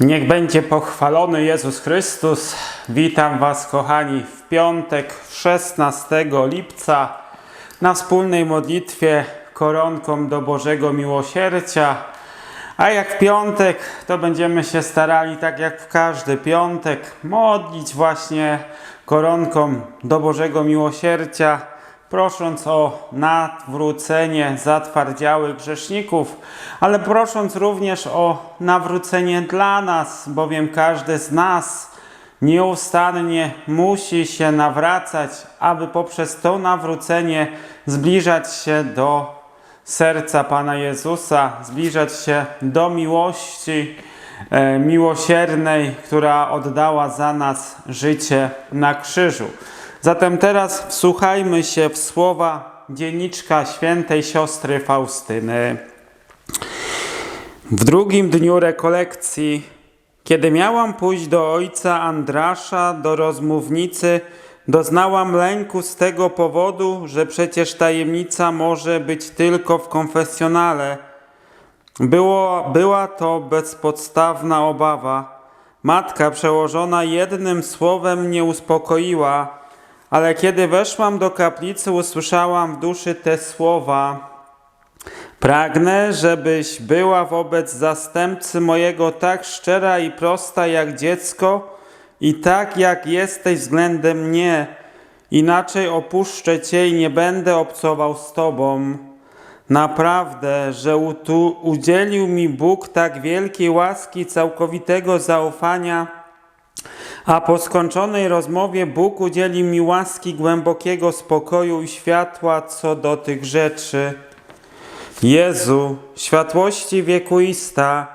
Niech będzie pochwalony Jezus Chrystus. Witam Was, kochani, w piątek 16 lipca na wspólnej modlitwie koronką do Bożego Miłosierdzia. A jak w piątek, to będziemy się starali, tak jak w każdy piątek, modlić właśnie koronką do Bożego Miłosierdzia, prosząc o nawrócenie zatwardziałych grzeszników, ale prosząc również o nawrócenie dla nas, bowiem każdy z nas nieustannie musi się nawracać, aby poprzez to nawrócenie zbliżać się do serca Pana Jezusa, zbliżać się do miłości e, miłosiernej, która oddała za nas życie na krzyżu. Zatem teraz wsłuchajmy się w słowa dzienniczka świętej siostry Faustyny. W drugim dniu rekolekcji, kiedy miałam pójść do ojca Andrasza, do rozmównicy, doznałam lęku z tego powodu, że przecież tajemnica może być tylko w konfesjonale. Było, była to bezpodstawna obawa. Matka przełożona jednym słowem mnie uspokoiła, ale kiedy weszłam do kaplicy, usłyszałam w duszy te słowa. Pragnę, żebyś była wobec zastępcy mojego tak szczera i prosta jak dziecko i tak jak jesteś względem mnie. Inaczej opuszczę Cię i nie będę obcował z Tobą. Naprawdę, że udzielił mi Bóg tak wielkiej łaski, całkowitego zaufania, a po skończonej rozmowie Bóg udzieli mi łaski głębokiego spokoju i światła co do tych rzeczy. Jezu, światłości wiekuista,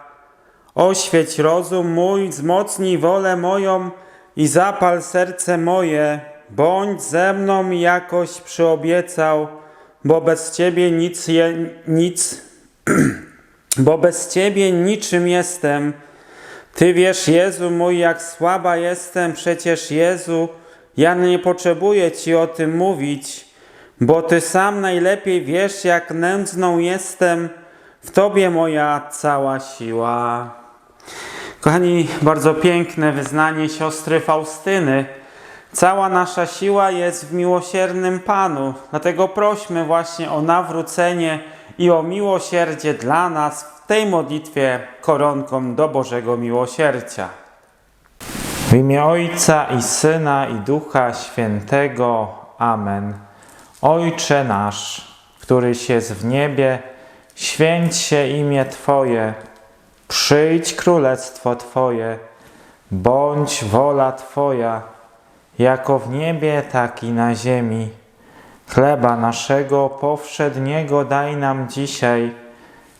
oświeć rozum mój, wzmocnij wolę moją i zapal serce moje, bądź ze mną jakoś przyobiecał, bo bez Ciebie nic, je, nic bo bez Ciebie niczym jestem. Ty wiesz, Jezu mój, jak słaba jestem, przecież Jezu, ja nie potrzebuję Ci o tym mówić, bo Ty sam najlepiej wiesz, jak nędzną jestem, w Tobie moja cała siła. Kochani, bardzo piękne wyznanie siostry Faustyny. Cała nasza siła jest w miłosiernym Panu, dlatego prośmy właśnie o nawrócenie i o miłosierdzie dla nas tej modlitwie koronką do Bożego Miłosierdzia. W imię Ojca i Syna i Ducha Świętego. Amen. Ojcze nasz, któryś jest w niebie, święć się imię Twoje, przyjdź królestwo Twoje, bądź wola Twoja, jako w niebie, tak i na ziemi. Chleba naszego powszedniego daj nam dzisiaj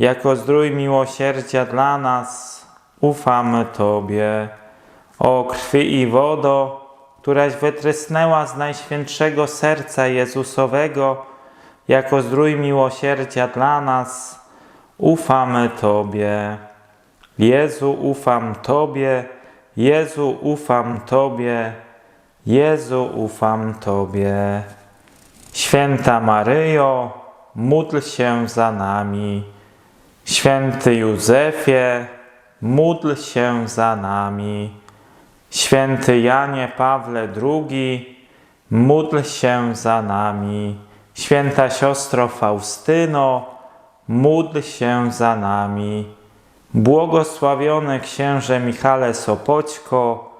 jako zdrój miłosierdzia dla nas, ufamy Tobie. O krwi i wodo, któraś wytrysnęła z najświętszego serca Jezusowego, jako zdrój miłosierdzia dla nas, ufamy Tobie. Jezu, ufam Tobie, Jezu, ufam Tobie, Jezu, ufam Tobie. Święta Maryjo, módl się za nami. Święty Józefie, módl się za nami. Święty Janie Pawle II, módl się za nami. Święta siostro Faustyno, módl się za nami. Błogosławiony księże Michale Sopoćko,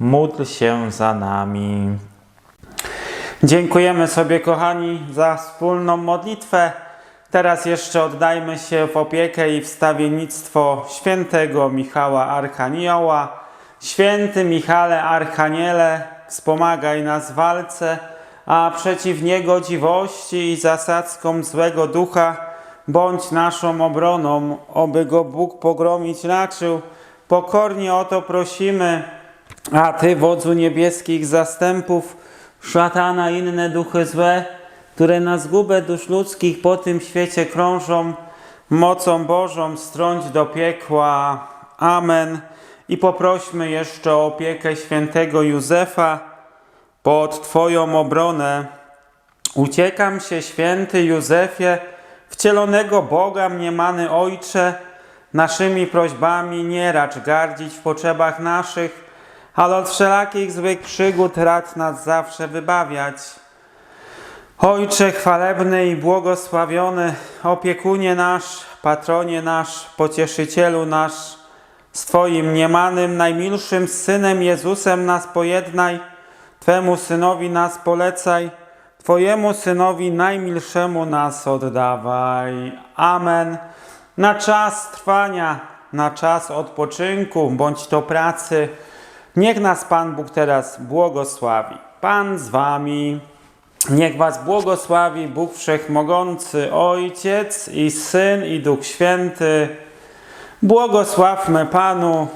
módl się za nami. Dziękujemy sobie, kochani, za wspólną modlitwę. Teraz jeszcze oddajmy się w opiekę i wstawiennictwo świętego Michała Archanioła. Święty Michale Archaniele, wspomagaj nas w walce, a przeciw niegodziwości i zasadzkom złego ducha bądź naszą obroną, oby go Bóg pogromić raczył. Pokornie o to prosimy, a Ty, wodzu niebieskich zastępów, szatana inne duchy złe, które na zgubę dusz ludzkich po tym świecie krążą, mocą Bożą strąć do piekła. Amen. i poprośmy jeszcze o opiekę świętego Józefa pod Twoją obronę. Uciekam się, święty Józefie, wcielonego Boga, mniemany Ojcze, naszymi prośbami nie racz gardzić w potrzebach naszych, ale od wszelakich złych przygód rad nas zawsze wybawiać. Ojcze chwalebny i błogosławiony, opiekunie nasz, patronie nasz, pocieszycielu nasz, z Twoim niemanym, najmilszym Synem Jezusem nas pojednaj, Twemu Synowi nas polecaj, Twojemu Synowi najmilszemu nas oddawaj. Amen. Na czas trwania, na czas odpoczynku, bądź to pracy, niech nas Pan Bóg teraz błogosławi. Pan z Wami. Niech Was błogosławi Bóg Wszechmogący, Ojciec i Syn i Duch Święty. Błogosławmy Panu.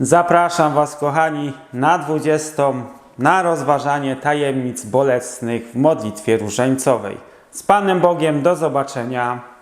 Zapraszam Was, kochani, na 20. na rozważanie tajemnic bolesnych w modlitwie różańcowej. Z Panem Bogiem do zobaczenia.